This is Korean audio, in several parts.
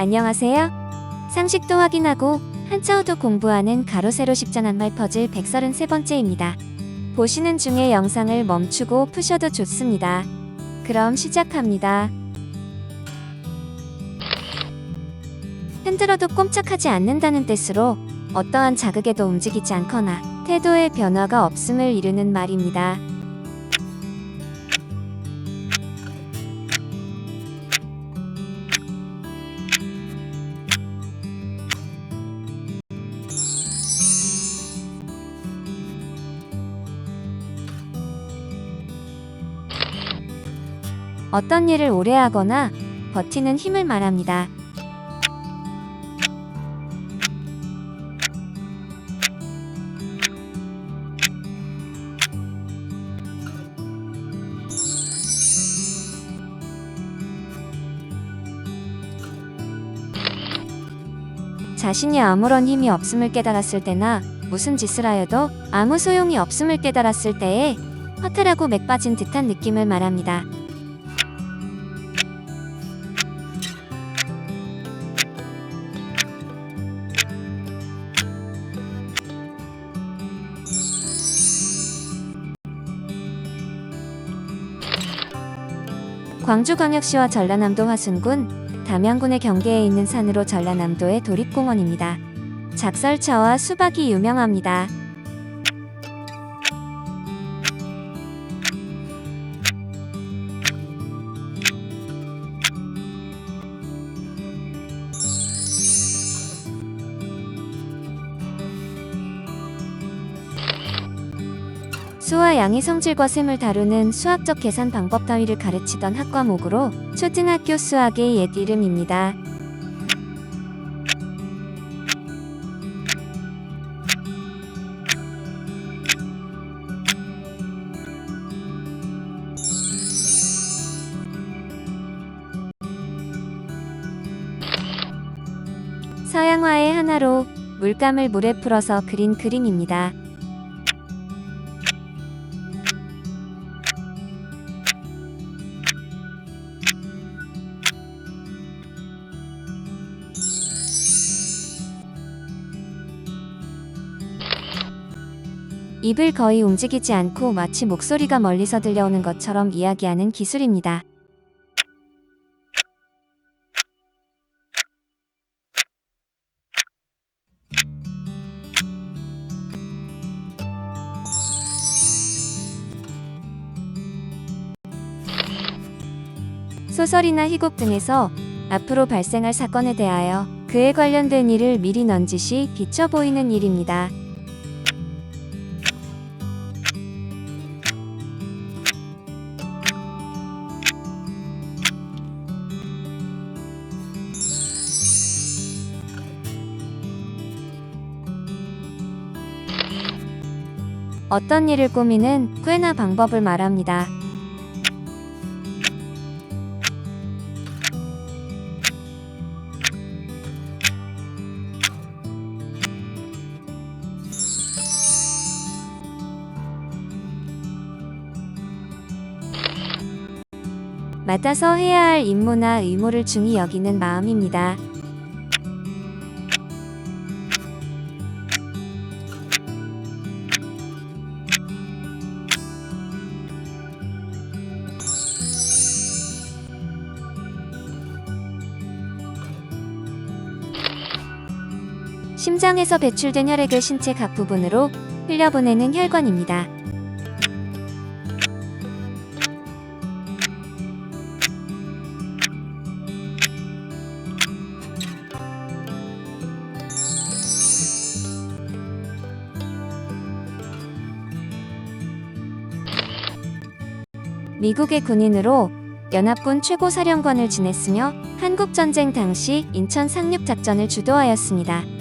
안녕하세요. 상식도 확인하고 한자어도 공부하는 가로 세로 십자난 말 퍼즐 133번째입니다. 보시는 중에 영상을 멈추고 푸셔도 좋습니다. 그럼 시작합니다. 흔들어도 꼼짝하지 않는다는 뜻으로 어떠한 자극에도 움직이지 않거나 태도의 변화가 없음을 이르는 말입니다. 어떤 일을 오래 하거나 버티는 힘을 말합니다. 자신이 아무런 힘이 없음을 깨달았을 때나 무슨 짓을 하여도 아무 소용이 없음을 깨달았을 때에 허탈하고 맥 빠진 듯한 느낌을 말합니다. 광주광역시와 전라남도 화순군, 담양군의 경계에 있는 산으로 전라남도의 도립공원입니다. 작설차와 수박이 유명합니다. 수와 양의 성질과 셈을 다루는 수학적 계산 방법 따위를 가르치던 학과목으로 초등학교 수학의 옛 이름입니다. 서양화의 하나로 물감을 물에 풀어서 그린 그림입니다. 입을 거의 움직이지 않고 마치 목소리가 멀리서 들려오는 것처럼 이야기하는 기술입니다. 소설이나 희곡 등에서 앞으로 발생할 사건에 대하여 그에 관련된 일을 미리 넌지시 비춰 보이는 일입니다. 어떤 일을 꾸미는 꾀나 방법을 말합니다. 맡아서 해야 할 임무나 의무를 중히 여기는 마음입니다. 심장에서 배출된 혈액을 신체 각 부분으로 흘려보내는 혈관입니다. 미국의 군인으로 연합군 최고사령관을 지냈으며 한국전쟁 당시 인천 상륙작전을 주도하였습니다.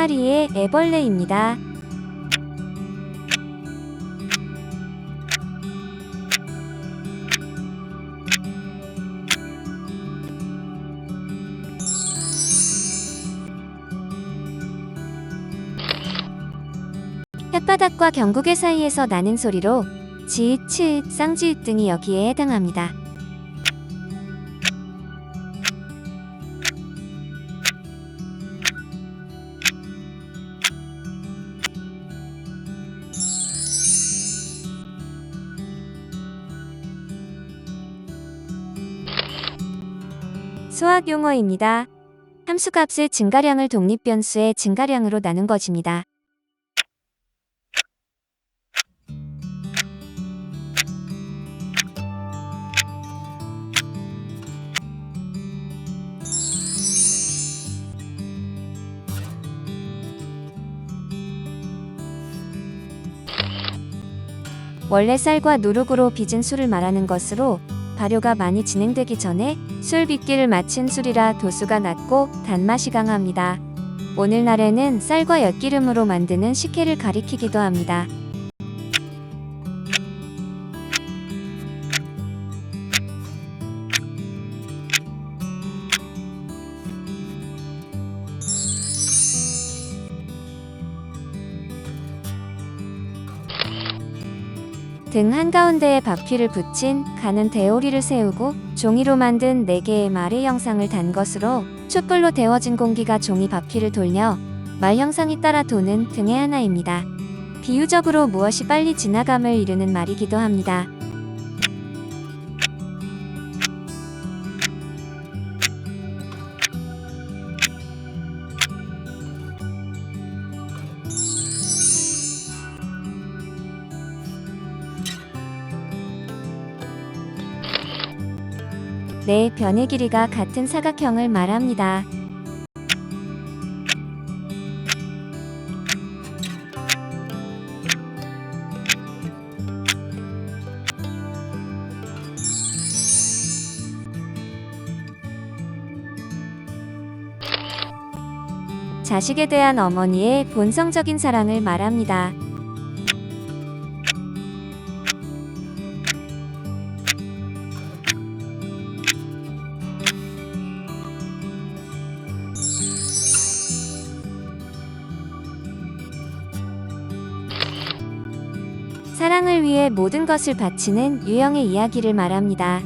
파리의 애벌레입니다. 혓바닥과 경구개 사이에서 나는 소리로 지읒, 쌍지읒 등이 여기에 해당합니다. 수학 용어입니다. 함수값의 증가량을 독립변수의 증가량으로 나눈 것입니다. 원래 쌀과 누룩으로 빚은 술을 말하는 것으로 발효가 많이 진행되기 전에 술 빚기를 마친 술이라 도수가 낮고 단맛이 강합니다. 오늘날에는 쌀과 엿기름으로 만드는 식혜를 가리키기도 합니다. 등 한가운데에 바퀴를 붙인 가는 대오리를 세우고 종이로 만든 4개의 말의 형상을 단 것으로 촛불로 데워진 공기가 종이 바퀴를 돌며 말 형상이 따라 도는 등의 하나입니다. 비유적으로 무엇이 빨리 지나감을 이루는 말이기도 합니다. 네 변의 길이가 같은 사각형을 말합니다. 자식에 대한 어머니의 본성적인 사랑을 말합니다. 위해 모든 것을 바치는 유형의 이야기를 말합니다.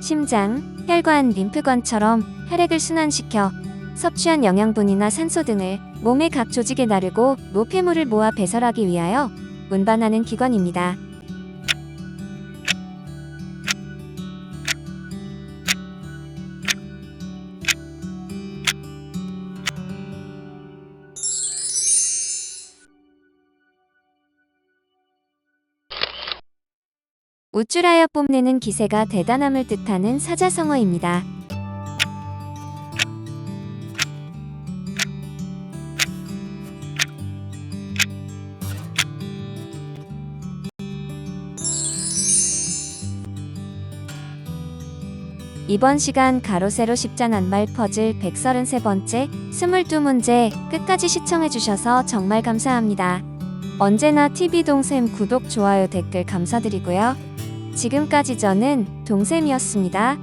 심장, 혈관, 림프관처럼 혈액을 순환시켜 섭취한 영양분이나 산소 등을 몸의 각 조직에 나르고 노폐물을 모아 배설하기 위하여 운반하는 기관입니다. 우쭐하여 뽐내는 기세가 대단함을 뜻하는 사자성어입니다. 이번 시간 가로세로 십자난 말 퍼즐 133번째 22문제 끝까지 시청해주셔서 정말 감사합니다. 언제나 TV동샘 구독, 좋아요, 댓글 감사드리고요. 지금까지 저는 동샘이었습니다.